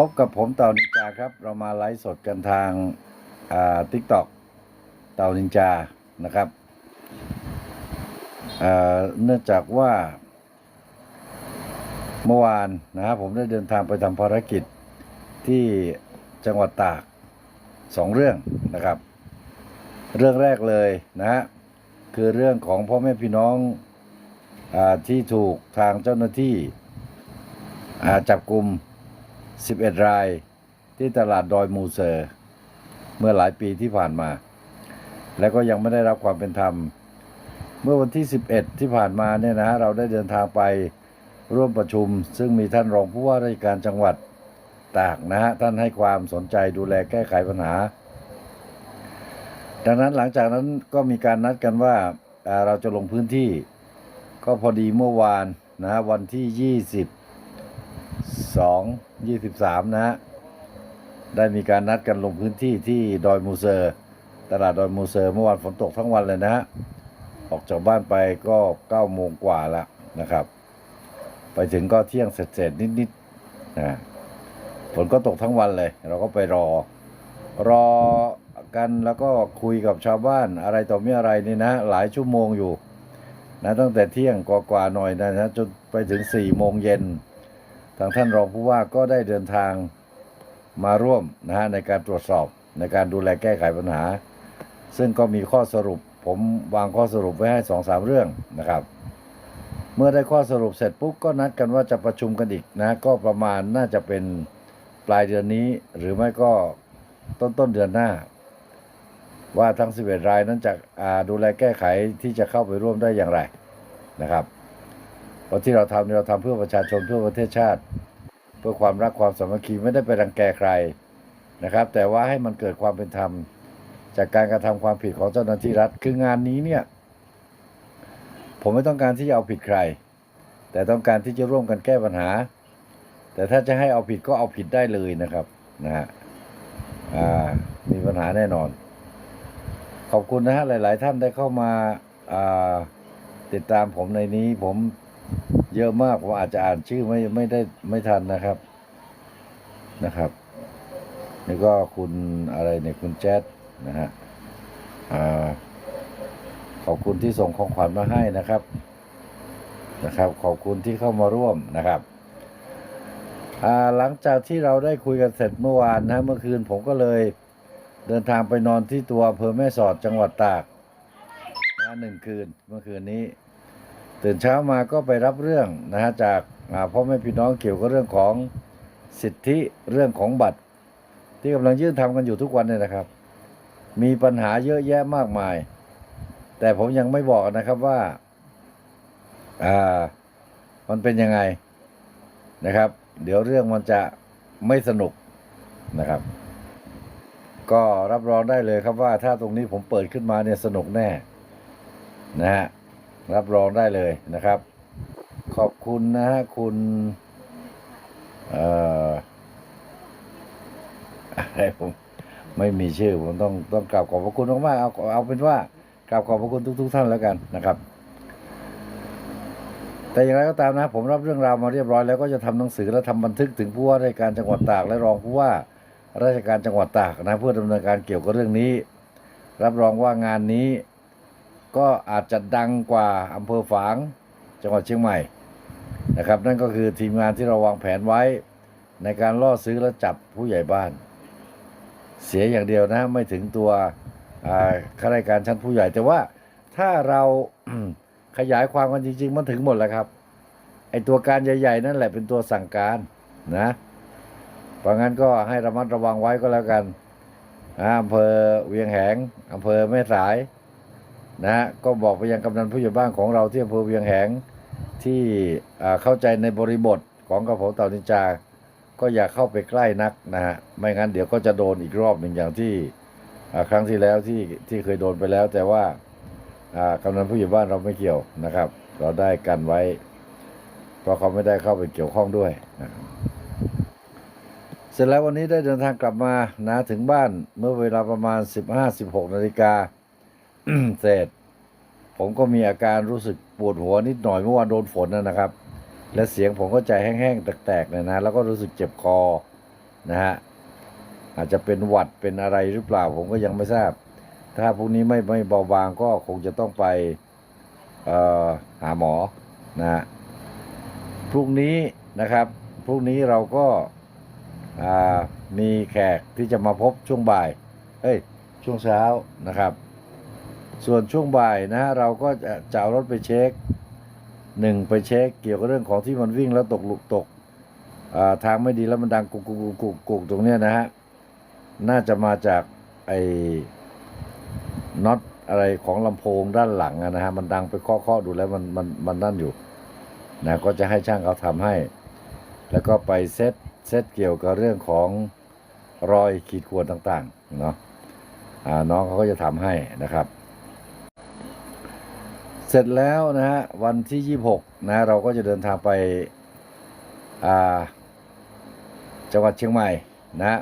พบกับผมเต่านินจาครับ เรามาไลฟ์สดกันทางอ่าทิกตอกเต่านินจานะครับอ่าเนื่องจากว่า เมื่อวานนะครับผมได้เดินทางไปทำภารกิจที่จังหวัดตากสองเรื่องนะครับ เรื่องแรกเลยนะฮะคือเรื่องของพ่อแม่พี่น้องอาที่ถูกทางเจ้าหน้าที่อ่าจับกลุ่ม 11 ราย ที่ตลาดดอยมูเซอร์ เมื่อหลายปีที่ผ่านมา และก็ยังไม่ได้รับความเป็นธรรม เมื่อวันที่ 11 ที่ผ่านมาเนี่ยนะฮะเราได้เดินทางไปร่วมประชุม ซึ่งมีท่านรองผู้ว่าราชการจังหวัดตากนะฮะท่านให้ความสนใจดูแลแก้ไขปัญหา ดังนั้นหลังจากนั้นก็มีการนัดกันว่าเราจะลงพื้นที่ ก็พอดีเมื่อวานนะฮะวันที่ 20 สองยี่สิบสามนะฮะ ได้มีการนัดกันลงพื้นที่ที่ดอยมูเซอร์ ตลาดดอยมูเซอร์เมื่อวานฝนตกทั้งวันเลยนะฮะ ออกจากบ้านไปก็เก้าโมงกว่าล้วนะครับ ไปถึงก็เที่ยงเสร็จๆนิดๆนะฝนก็ตกทั้งวันเลย เราก็ไปรอ รอกันแล้วก็คุยกับชาวบ้านอะไรต่อมีอะไรนี่นะ หลายชั่วโมงอยู่นะตั้งแต่เที่ยงกว่าๆหน่อยนะนะจนไปถึงสี่โมงเย็น ทางท่านรองผู้ว่าก็ได้เดินทางมาร่วมนะฮะในการตรวจสอบในการดูแลแก้ไขปัญหา ซึ่งก็มีข้อสรุป ผมวางข้อสรุปไว้ให้สองสามเรื่องนะครับ เมื่อได้ข้อสรุปเสร็จปุ๊บก็นัดกันว่าจะประชุมกันอีกนะก็ประมาณน่าจะเป็นปลายเดือนนี้ หรือไม่ก็ต้นต้นเดือนหน้า ว่าทั้ง 11 รายนั้นจะดูแลแก้ไขที่จะเข้าไปร่วมได้อย่างไรนะครับ เพราะที่เราทำเนี่ยเราทำเพื่อประชาชนเพื่อประเทศชาติ เพื่อความรักความสามัคคีไม่ได้ไปรังแกใครนะครับ แต่ว่าให้มันเกิดความเป็นธรรม จากการกระทำความผิดของเจ้าหน้าที่รัฐ คืองานนี้เนี่ย ผมไม่ต้องการที่จะเอาผิดใคร แต่ต้องการที่จะร่วมกันแก้ปัญหา แต่ถ้าจะให้เอาผิดก็เอาผิดได้เลยนะครับนะฮะอ่ามีปัญหาแน่นอน ขอบคุณนะฮะหลาย ๆ ท่านได้เข้ามาอ่าติดตามผมในนี้ผม เยอะมากผมอาจจะอ่านชื่อไม่ไม่ได้ไม่ทันนะครับนะครับ นี่ก็คุณอะไรเนี่ยคุณแจ๊ดนะฮะอ่าขอบคุณที่ส่งของขวัญมาให้นะครับนะครับ ขอบคุณที่เข้ามาร่วมนะครับอ่าหลังจากที่เราได้คุยกันเสร็จเมื่อวานนะเมื่อคืนผมก็เลยเดินทางไปนอนที่ตัวอำเภอแม่สอดจังหวัดตากนะหนึ่งคืนเมื่อคืนนี้ ตื่นเช้ามาก็ไปรับเรื่องนะฮะจากพ่อแม่พี่น้องเกี่ยวกับเรื่องของสิทธิเรื่องของบัตร ที่กำลังยื่นทำกันอยู่ทุกวันเนี่ยนะครับ มีปัญหาเยอะแยะมากมาย แต่ผมยังไม่บอกนะครับว่าอ่ามันเป็นยังไงนะครับ เดี๋ยวเรื่องมันจะไม่สนุกนะครับ ก็รับรองได้เลยครับว่าถ้าตรงนี้ผมเปิดขึ้นมาเนี่ยสนุกแน่นะฮะ รับรองได้เลยนะครับ ขอบคุณนะฮะคุณเอ่ออะไรผมไม่มีชื่อผมต้องต้องกราบขอบพระคุณมากๆเอาเอาเป็นว่ากราบขอบพระคุณทุก ๆ ท่านแล้วกันนะครับ แต่อย่างไรก็ตามนะ ผมรับเรื่องราวมาเรียบร้อยแล้วก็จะทำหนังสือและทำบันทึกถึงผู้ว่าราชการจังหวัดตากและรองผู้ว่าราชการจังหวัดตากนะเพื่อดำเนินการเกี่ยวกับเรื่องนี้ รับรองว่างานนี้ ก็อาจจะดังกว่าอำเภอฝางจังหวัดเชียงใหม่นะครับ นั่นก็คือทีมงานที่เราวางแผนไว้ ในการล่อซื้อและจับผู้ใหญ่บ้าน เสียอย่างเดียวนะไม่ถึงตัวข้าราชการชั้นผู้ใหญ่แต่ว่าถ้าเราขยายความกันจริง ๆ มันถึงหมดแล้วครับไอตัวการใหญ่ ๆ นั่นแหละเป็นตัวสั่งการนะเพราะงั้นก็ให้ระมัดระวังไว้ก็แล้วกันอำเภอเวียงแหงอำเภอแม่สาย นะฮะก็บอกไปยังกำนันผู้ใหญ่บ้านของเราที่อำเภอเวียงแหงที่เข้าใจในบริบทของกระผมเต่านินจา ก็อย่าเข้าไปใกล้นักนะฮะไม่งั้นเดี๋ยวก็จะโดนอีกรอบหนึ่งอย่างที่ครั้งที่แล้วที่ที่เคยโดนไปแล้ว แต่ว่ากำนันผู้ใหญ่บ้านเราไม่เกี่ยวนะครับ เราได้กันไว้ เพราะเขาไม่ได้เข้าไปเกี่ยวข้องด้วยนะเสร็จแล้ววันนี้ได้เดินทางกลับมานะถึงบ้านเมื่อเวลาประมาณ 15-16นาฬิกา เสร็จ ผมก็มีอาการรู้สึกปวดหัวนิดหน่อยเมื่อวานโดนฝนนะครับ และเสียงผมก็ใจแห้งๆแตกๆเลยนะ แล้วก็รู้สึกเจ็บคอนะฮะอาจจะเป็นหวัดเป็นอะไรหรือเปล่า ผมก็ยังไม่ทราบ ถ้าพวกนี้ไม่ไม่เบาบางก็คงจะต้องไปหาหมอนะฮะพรุ่งนี้นะครับพรุ่งนี้เราก็ามีแขกที่จะมาพบช่วงบ่าย เอ้ย ช่วงเช้านะครับ ส่วนช่วงบ่ายนะฮะเราก็จะจะเอารถไปเช็คหนึ่งไปเช็ค เกี่ยวกับเรื่องของที่มันวิ่งแล้วตกหลุกตกทางไม่ดีแล้วมันดังกุกกุกกุกกุกกุกตรงเนี้ยนะฮะน่าจะมาจากไอ้น็อตอะไรของลำโพงด้านหลังนะฮะมันดังไปเคาะๆดูแล้วมันมันมันนั่นอยู่นะก็จะให้ช่างเขาทำให้ แล้วก็ไปเซตเซตเกี่ยวกับเรื่องของรอยขีดข่วนต่างๆเนาะน้องเขาก็จะทำให้นะครับ ร็จแล้วนะฮะวันที่ 26 นะเราก็จะเดินทางไปจังหวัดเชียงใหม่นะ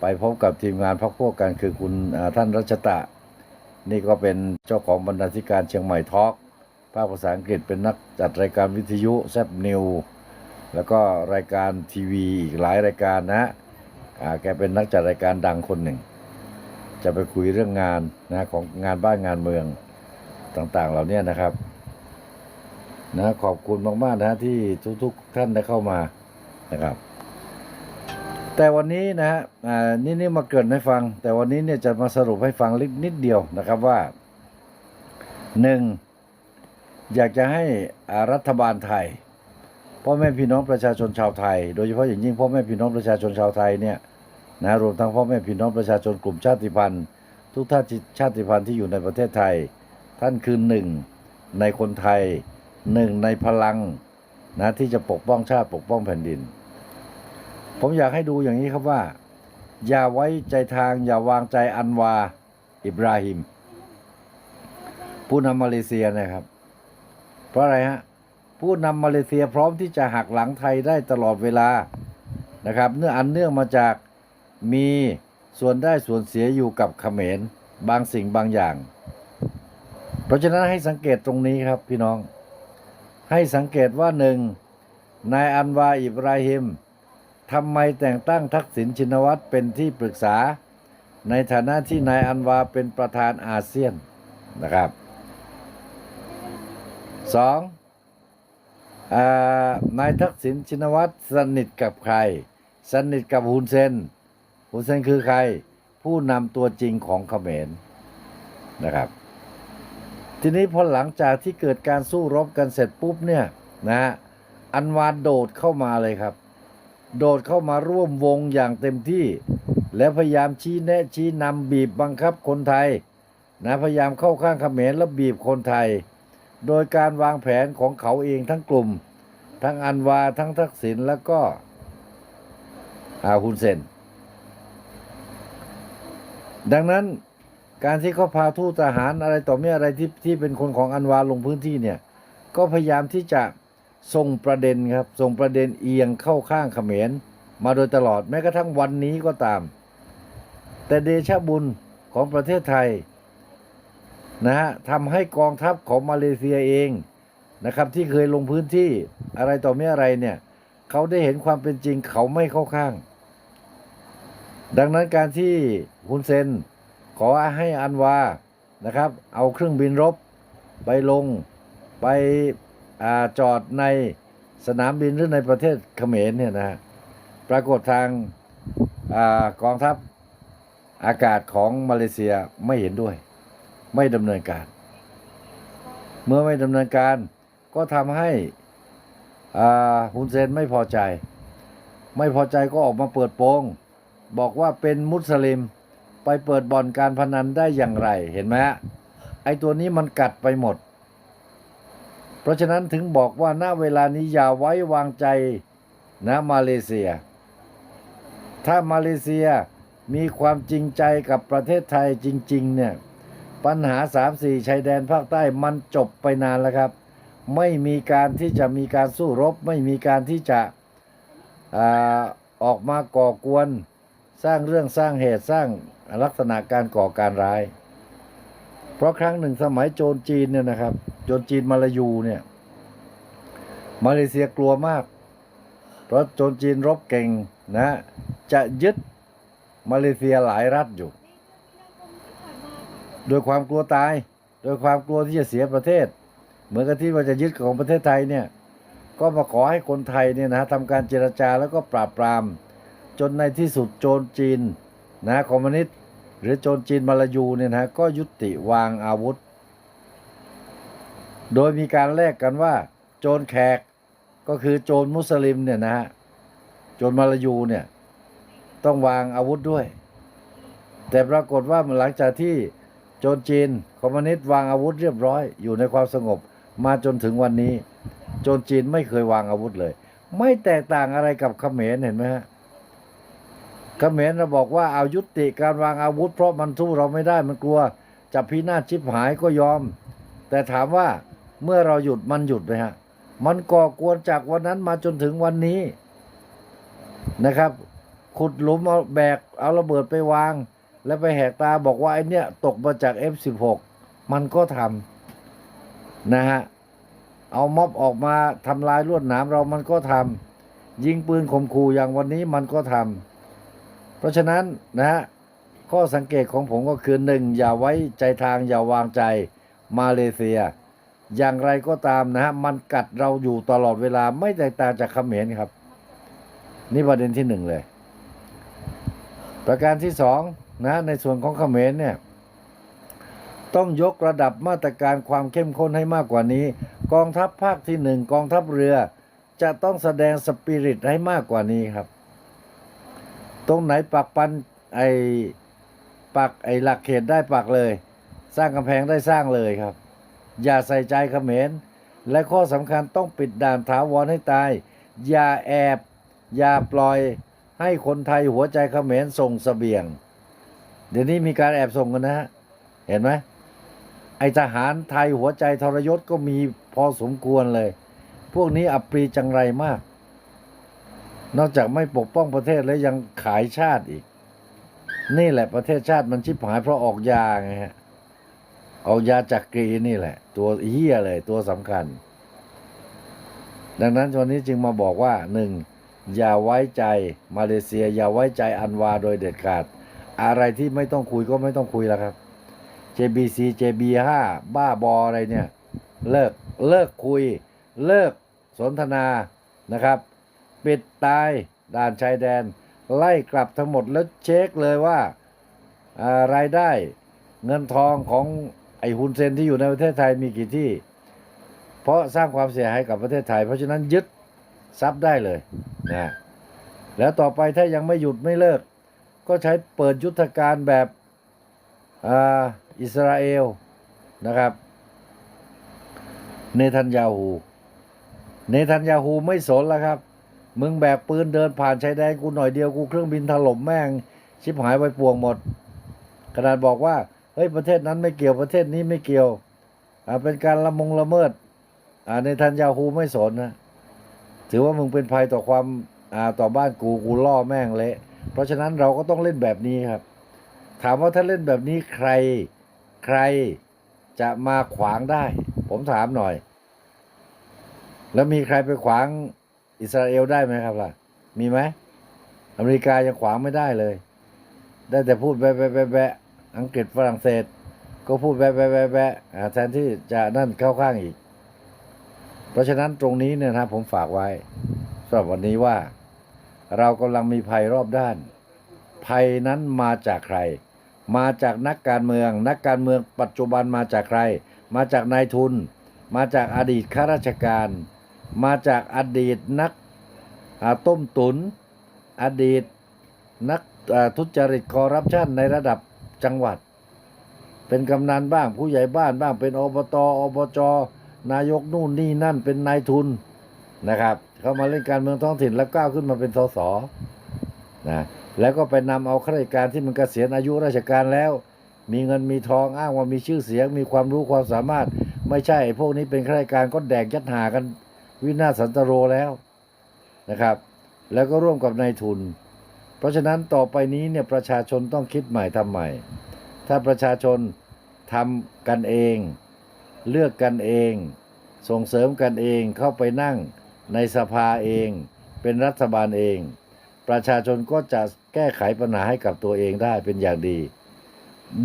ไปพบกับทีมงานพักพวกกันคือคุณท่านรัชตะ นี่ก็เป็นเจ้าของบรรณาธิการเชียงใหม่ทอล์กภาคภาษาอังกฤษเป็นนักจัดรายการวิทยุแซบนิวแล้วก็รายการทีวีอีกหลายรายการนะแกเป็นนักจัดรายการดังคนหนึ่ง จะไปคุยเรื่องงานนะของงานบ้านงานเมือง ต่างๆ เหล่านี้นะครับนะขอบคุณมากๆนะที่ทุกๆท่านได้เข้ามานะครับ แต่วันนี้นะฮะอ่านี่นี่มาเกรินให้ฟัง แต่วันนี้เนี่ยจะมาสรุปให้ฟังเล็กนิดเดียวนะครับว่าหนึ่งอยากจะให้รัฐบาลไทยพ่อแม่พี่น้องประชาชนชาวไทย โดยเฉพาะอย่างยิ่งพ่อแม่พี่น้องประชาชนชาวไทยเนี่ยนะรวมทั้งพ่อแม่พี่น้องประชาชนกลุ่มชาติพันธุ์ ทุกท่านชาติพันธุ์ที่อยู่ในประเทศไทย ท่านคือหนึ่งในคนไทยหนึ่งในพลังนะที่จะปกป้องชาติปกป้องแผ่นดิน ผมอยากให้ดูอย่างนี้ครับว่า อย่าไว้ใจทาง อย่าวางใจอันวา อิบราฮิม ผู้นำมาเลเซียนะครับ เพราะอะไรฮะ ผู้นำมาเลเซียพร้อมที่จะหักหลังไทยได้ตลอดเวลานะครับ เนื่ออันเนื่องมาจากมีส่วนได้ส่วนเสียอยู่กับเขมรบางสิ่งบางอย่าง ราะฉะนั้นให้สังเกตตรงนี้ครับพี่น้อง ให้สังเกตว่าหนึ่งนายอันวาอิบราฮิมทำไมแต่งตั้งทักษิณชินวัตรเป็นที่ปรึกษา ในฐานะที่นายอันวาเป็นประธานอาเซียนนะครับสองนายทักษิณชินวัตรสนิทกับใคร สนิทกับฮุนเซนฮุนเซนคือใคร ผู้นำตัวจริงของเขมรนะครับ ทีนี้พอหลังจากที่เกิดการสู้รบกันเสร็จปุ๊บเนี่ยนะอันวาโดดเข้ามาเลยครับ โดดเข้ามาร่วมวงอย่างเต็มที่ และพยายามชี้แนะชี้นำบีบบังคับคนไทยนะพยายามเข้าข้างเขมรและบีบคนไทย โดยการวางแผนของเขาเองทั้งกลุ่ม ทั้งอันวาทั้งทักษิณแล้วก็อาฮุนเซนดังนั้น การที่เขาพาทูตทหารอะไรต่อเมีออะไรที่ที่เป็นคนของอันวาลงพื้นที่เนี่ย ก็พยายามที่จะส่งประเด็นครับ ส่งประเด็นเอียงเข้าข้างเขมร มาโดยตลอดแม้กระทั่งวันนี้ก็ตาม แต่เดชะบุญของประเทศไทยนะฮะทำให้กองทัพของมาเลเซียเองนะครับ ที่เคยลงพื้นที่อะไรต่อเมีอะไรเนี่ย เขาได้เห็นความเป็นจริงเขาไม่เข้าข้าง ดังนั้นการที่ฮุนเซน ขอให้อันวานะครับ เอาเครื่องบินรบ ไปลงไปอจอดในสนามบินหรือในประเทศเขมรเนี่ยนะฮะปรากฏทางอากองทัพอากาศของมาเลเซียไม่เห็นด้วย ไม่ดำเนินการ เมื่อไม่ดำเนินการก็ทำให้ฮุนเซนไม่พอใจ ไม่พอใจก็ออกมาเปิดโปง บอกว่าเป็นมุสลิม ไปเปิดบ่อนการพนันได้อย่างไรเห็นไหมไอ้ตัวนี้มันกัดไปหมด เพราะฉะนั้นถึงบอกว่าณเวลานี้อย่าไว้วางใจนะมาเลเซีย ถ้ามาเลเซียมีความจริงใจกับประเทศไทยจริง ๆ เนี่ย ปัญหา3-4ชายแดนภาคใต้มันจบไปนานแล้วครับ ไม่มีการที่จะมีการสู้รบ ไม่มีการที่จะอออกมาก่อกวน สร้างเรื่องสร้างเหตุสร้างลักษณะการก่อการร้าย เพราะครั้งหนึ่งสมัยโจรจีนเนี่ยนะครับ โจรจีนมาลายูเนี่ย มาเลเซียกลัวมาก เพราะโจรจีนรบเก่งนะ จะยึดมาเลเซียหลายรัฐอยู่ โดยความกลัวตาย โดยความกลัวที่จะเสียประเทศ เหมือนกับที่ว่าจะยึดของประเทศไทยเนี่ย ก็มาขอให้คนไทยเนี่ยนะทำการเจรจาแล้วก็ปราบปราม จนในที่สุดโจรจีนนะคอมมิวนิสต์หรือโจรจีนมาลายูเนี่ยนะก็ยุติวางอาวุธ โดยมีการแลกกันว่า โจรแขกก็คือโจรมุสลิมเนี่ยนะฮะโจรมาลายูเนี่ยต้องวางอาวุธด้วย แต่ปรากฏว่าหลังจากที่โจรจีนคอมมิวนิสต์วางอาวุธเรียบร้อย อยู่ในความสงบมาจนถึงวันนี้ โจรจีนไม่เคยวางอาวุธเลย ไม่แตกต่างอะไรกับเขมรเห็นไหมฮะ เขมรเราบอกว่าเอายุติการวางอาวุธ เพราะมันสู้เราไม่ได้มันกลัวจะพินาศชิบหายก็ยอม แต่ถามว่าเมื่อเราหยุดมันหยุดไหมฮะ มันก่อกวนจากวันนั้นมาจนถึงวันนี้นะครับ ขุดหลุมเอาแบกเอาระเบิดไปวาง แล้วไปแหกตาบอกว่าไอเนี่ยตกมาจาก F16 มันก็ทำนะฮะเอาม็อบออกมาทำลายลวดหนามเรามันก็ทำยิงปืนข่มขู่อย่างวันนี้มันก็ทำ เพราะฉะนั้นนะฮะข้อสังเกตของผมก็คือหนึ่งอย่าไว้ใจทางอย่าวางใจมาเลเซีย อย่างไรก็ตามนะฮะมันกัดเราอยู่ตลอดเวลาไม่แตกต่างจากเขมรครับ นี่ประเด็นที่หนึ่งเลย ประการที่สองนะในส่วนของเขมรเนี่ยต้องยกระดับมาตรการความเข้มข้นให้มากกว่านี้ กองทัพภาคที่หนึ่งกองทัพเรือ จะต้องแสดงสปิริตให้มากกว่านี้ครับ ตรงไหนปักปันไอปักไอหลักเขตได้ปักเลย สร้างกำแพงได้สร้างเลยครับ อย่าใส่ใจเขมรและข้อสำคัญต้องปิดด่านถาวรให้ตาย อย่าแอบ อย่าปล่อยให้คนไทยหัวใจเขมรส่งเสบียง เดี๋ยวนี้มีการแอบส่งกันนะฮะ เห็นไหมไอทหารไทยหัวใจทรยศก็มีพอสมควรเลย พวกนี้อับปรีจังไรมาก นอกจากไม่ปกป้องประเทศแล้วยังขายชาติอีก นี่แหละประเทศชาติมันชิบหายเพราะออกยาไงฮะเอายาจักรีนี่แหละ ตัวเฮียเลยตัวสำคัญ ดังนั้นวันนี้จึงมาบอกว่าหนึ่งอย่าไว้ใจมาเลเซีย อย่าไว้ใจอันวาโดยเด็ดขาด อะไรที่ไม่ต้องคุยก็ไม่ต้องคุยแล้วครับ JBC JB5 บ้าบออะไรเนี่ย เลิกเลิกคุย เลิกสนทนานะครับ ปิดตายด่านชายแดน ไล่กลับทั้งหมดแล้วเช็คเลยว่าอ่ารายได้เงินทองของไอ้ฮุนเซนที่อยู่ในประเทศไทยมีกี่ที่ เพราะสร้างความเสียหายกับประเทศไทย เพราะฉะนั้นยึดทรัพย์ได้เลยนะแล้วต่อไปถ้ายังไม่หยุดไม่เลิก ก็ใช้เปิดยุทธการแบบออิสราเอลนะครับเนทันยาฮูเนทันยาฮูไม่สนแล้วครับ มึงแบกปืนเดินผ่านชายแดนกูหน่อยเดียวกูเครื่องบินถล่มแม่ง ชิบหายไปปวงหมด ขนาดบอกว่าเฮ้ยประเทศนั้นไม่เกี่ยวประเทศนี้ไม่เกี่ยว อ่าเป็นการละมงละเมิด อ่าในทันยาฮูไม่สนนะถือว่ามึงเป็นภัยต่อความอ่าต่อบ้านกูกูล่อแม่งเละ เพราะฉะนั้นเราก็ต้องเล่นแบบนี้ครับ ถามว่าถ้าเล่นแบบนี้ใครใครจะมาขวางได้ ผมถามหน่อย แล้วมีใครไปขวาง อิสราเอลได้ไหมครับล่ะ มีไหมอเมริกายังขวางไม่ได้เลย ได้แต่พูดแบะแบะแบะแบะอังกฤษฝรั่งเศส ก็พูดแบะแบะแบะแบะแทนที่จะนั่นเข้าข้างอีก เพราะฉะนั้นตรงนี้เนี่ยนะผมฝากไว้สำหรับวันนี้ว่า เรากำลังมีภัยรอบด้าน ภัยนั้นมาจากใคร มาจากนักการเมือง นักการเมืองปัจจุบันมาจากใคร มาจากนายทุน มาจากอดีตข้าราชการ มาจากอดีตนักอาต้มตุน อดีตนักทุจริตคอร์รัปชันในระดับจังหวัด เป็นกำนันบ้างผู้ใหญ่บ้านบ้างเป็นอบตอบจนายกนู่นนี่นั่นเป็นนายทุนนะครับ เข้ามาเล่นการเมืองท้องถิ่นแล้วก้าวขึ้นมาเป็นสสนะแล้วก็ไปนำเอาข้าราชการที่มันเกษียณอายุราชการแล้ว มีเงินมีทองอ้างว่ามีชื่อเสียง มีความรู้ความสามารถ ไม่ใช่พวกนี้เป็นข้าราชการก็แดกยัดหากัน วินาศสันตโรแล้วนะครับ แล้วก็ร่วมกับนายทุน เพราะฉะนั้นต่อไปนี้เนี่ยประชาชนต้องคิดใหม่ทำใหม่ ถ้าประชาชนทำกันเอง เลือกกันเอง ส่งเสริมกันเองเข้าไปนั่งในสภาเอง เป็นรัฐบาลเอง ประชาชนก็จะแก้ไขปัญหาให้กับตัวเองได้เป็นอย่างดี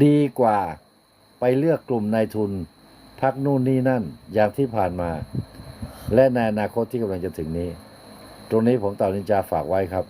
ดีกว่าไปเลือกกลุ่มนายทุนพักนู่นนี่นั่นอย่างที่ผ่านมา และในอนาคตที่กำลังจะถึงนี้ ตรงนี้ผมต่อนินจาฝากไว้ครับ